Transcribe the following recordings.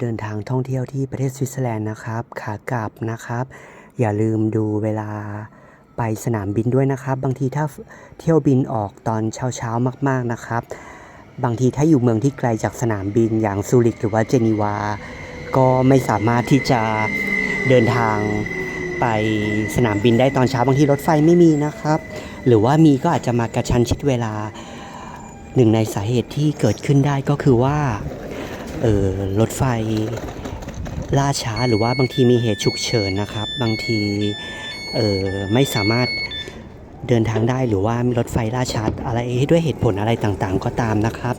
เดินทางท่องเที่ยวที่ประเทศสวิตเซอร์แลนด์นะครับ ขากลับนะครับ อย่าลืมดูเวลาไปสนามบินด้วยนะครับ บางทีถ้าเที่ยวบินออกตอนเช้าๆมากๆนะครับ บางทีถ้าอยู่เมืองที่ไกลจากสนามบินอย่างซูริกหรือว่าเจนีวา ก็ไม่สามารถที่จะเดินทางไปสนามบินได้ตอนเช้าบางทีรถไฟไม่มีนะครับ หรือว่ามีก็อาจจะมากระชันชิดเวลาหนึ่งในสาเหตุที่เกิดขึ้นได้ก็คือว่า ออรถไฟล่าช้าหรือว่าบางทีมีเหตุฉุกเฉินนะครับ บางทีเออไม่สามารถเดินทางได้หรือว่ามีรถไฟล่าช้าอะไรด้วยเหตุผลอะไรต่างๆ ก็ตามนะครับ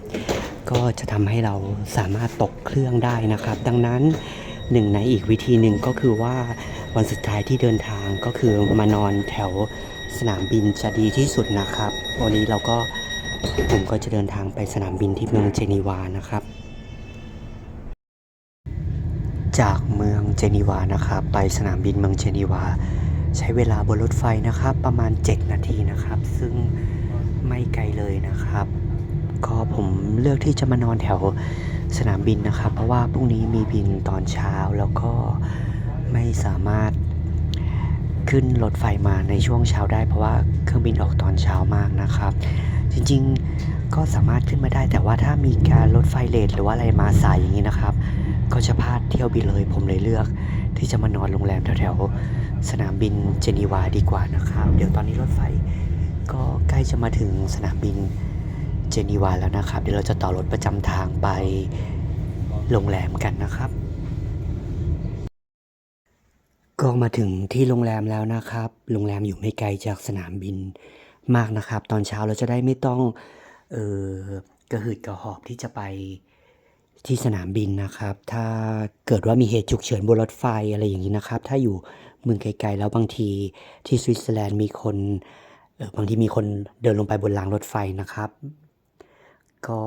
ก็จะทำให้เราสามารถตกเครื่องได้นะครับ ดังนั้นหนึ่งในอีกวิธีหนึ่งก็คือว่าวันสุดท้ายที่เดินทางก็คือมานอนแถวสนามบินจะดีที่สุดนะครับ วันนี้เราก็ผมก็จะเดินทางไปสนามบินที่เมืองเจนีวานะครับ จากเมืองเจนีวานะครับ ไปสนามบินเมืองเจนีวา ใช้เวลาบนรถไฟนะครับ ประมาณ 7 นาทีนะครับ ซึ่งไม่ไกลเลยนะครับ ก็ผมเลือกที่จะมานอนแถวสนามบินนะครับ เพราะว่าพรุ่งนี้มีบินตอนเช้าแล้วก็ไม่สามารถขึ้นรถไฟมาในช่วงเช้าได้ เพราะว่าเครื่องบินออกตอนเช้ามากนะครับ จริงๆก็สามารถขึ้นมาได้ แต่ว่าถ้ามีการรถไฟเลทหรือว่าอะไรมาสายอย่างนี้นะครับ ก็จะพลาดเที่ยวบินเลย ผมเลยเลือก ที่จะมานอนโรงแรมแถวๆสนามบินเจนีวาดีกว่านะครับ เดี๋ยวตอนนี้รถไฟ ก็ใกล้จะมาถึงสนามบินเจนีวาแล้วนะครับ เดี๋ยวเราจะต่อรถประจำทางไปโรงแรมกันนะครับ ก็มาถึงที่โรงแรมแล้วนะครับ โรงแรมอยู่ไม่ไกลจากสนามบินมากนะครับ ตอนเช้าเราจะได้ไม่ต้องเออกระหืดกระหอบที่จะไป ที่สนามบินนะครับ ถ้าเกิดว่ามีเหตุฉุกเฉินบนรถไฟอะไรอย่างนี้นะครับ ถ้าอยู่เมืองไกลๆแล้วบางทีที่สวิตเซอร์แลนด์มีคนบางทีมีคนเดินลงไปบนรางรถไฟนะครับ ก็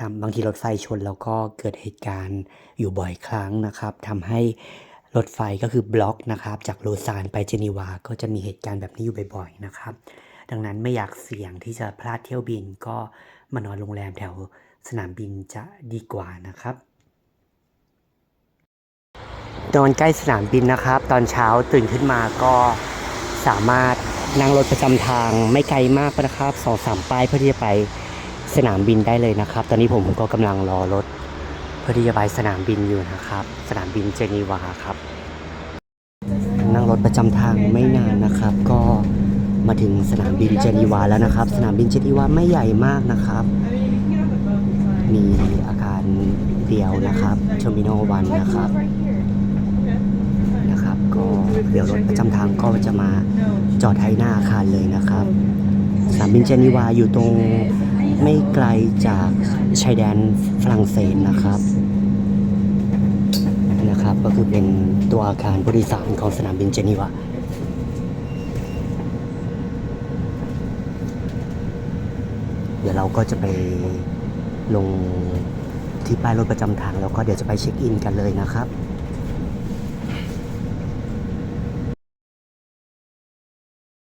ทำบางทีรถไฟชนแล้วก็เกิดเหตุการณ์อยู่บ่อยครั้งนะครับทำให้รถไฟก็คือบล็อกนะครับ จากโลซานไปเจนีวา ก็จะมีเหตุการณ์แบบนี้อยู่บ่อยๆนะครับ ดังนั้นไม่อยากเสี่ยงที่จะพลาดเที่ยวบินก็มานอนโรงแรมแถว สนามบินจะดีกว่านะครับนอนใกล้สนามบินนะครับ ตอนเช้าตื่นขึ้นมาก็สามารถนั่งรถประจำทางไม่ไกลมากนะครับสองสามป้ายเพื่อที่จะไปสนามบินได้เลยนะครับ ตอนนี้ผมก็กำลังรอรถเพื่อที่จะไปสนามบินอยู่นะครับ สนามบินเจนีวาครับ นั่งรถประจำทางไม่นานนะครับ ก็มาถึงสนามบินเจนีวาแล้วนะครับ สนามบินเจนีวาไม่ใหญ่มากนะครับ มีอาคารเดียวนะครับเทอร์มินอลวันนะครับนะครับ ก็เดี๋ยวรถประจำทางก็จะมาจอดให้หน้าอาคารเลยนะครับสนามบินเจนีวาอยู่ตรงไม่ไกลจากชายแดนฝรั่งเศสนะครับนะครับ ก็คือเป็นตัวอาคารผู้โดยสารของสนามบินเจนีวาเดี๋ยวเราก็จะไป ลงที่ป้ายรถประจำทางแล้วก็เดี๋ยวจะไปเช็คอินกันเลยนะครับ